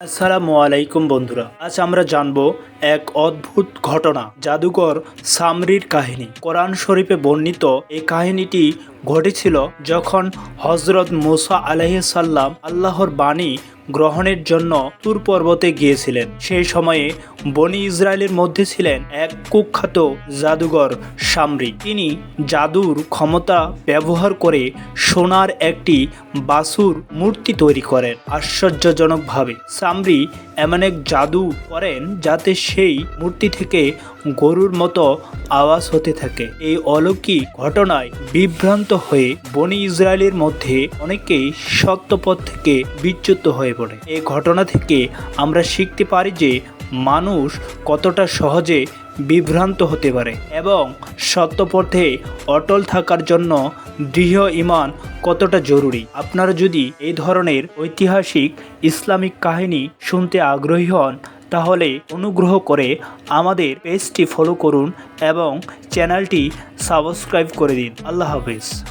আসসালামু আলাইকুম বন্ধুরা, আজ আমরা জানব এক অদ্ভুত ঘটনা জাদুকর সামরির কাহিনী। কোরআন শরীফে বর্ণিত এই কাহিনীটি ঘটেছিল যখন হজরত মুসা আলাইসাল্লাম আল্লাহর বাণী গ্রহণের জন্য তুর পর্বতে গিয়েছিলেন। সেই সময়ে বনি ইসরায়েলের মধ্যে ছিলেন এক কুখ্যাত জাদুঘর সামরি। তিনি জাদুর ক্ষমতা ব্যবহার করে সোনার একটি বাসুর মূর্তি তৈরি করেন আশ্চর্যজনকভাবে। সামরি এমন এক জাদু করেন যাতে সেই মূর্তি থেকে গরুর মতো আওয়াজ হতে থাকে। এই অলৌকিক ঘটনায় বিভ্রান্ত হয়ে বনি ইসরায়েলের মধ্যে অনেকেই সত্যপথ থেকে বিচ্যুত হয়ে পড়ে। এই ঘটনা থেকে আমরা শিখতে পারি যে মানুষ কতটা সহজে বিভ্রান্ত হতে পারে এবং সত্যপথে অটল থাকার জন্য দৃঢ় ইমান কতটা জরুরি। আপনারা যদি এই ধরনের ঐতিহাসিক ইসলামিক কাহিনী শুনতে আগ্রহী হন তাহলে অনুগ্রহ করে আমাদের পেজটি ফলো করুন এবং চ্যানেলটি সাবস্ক্রাইব করে দিন। আল্লাহ হাফেজ।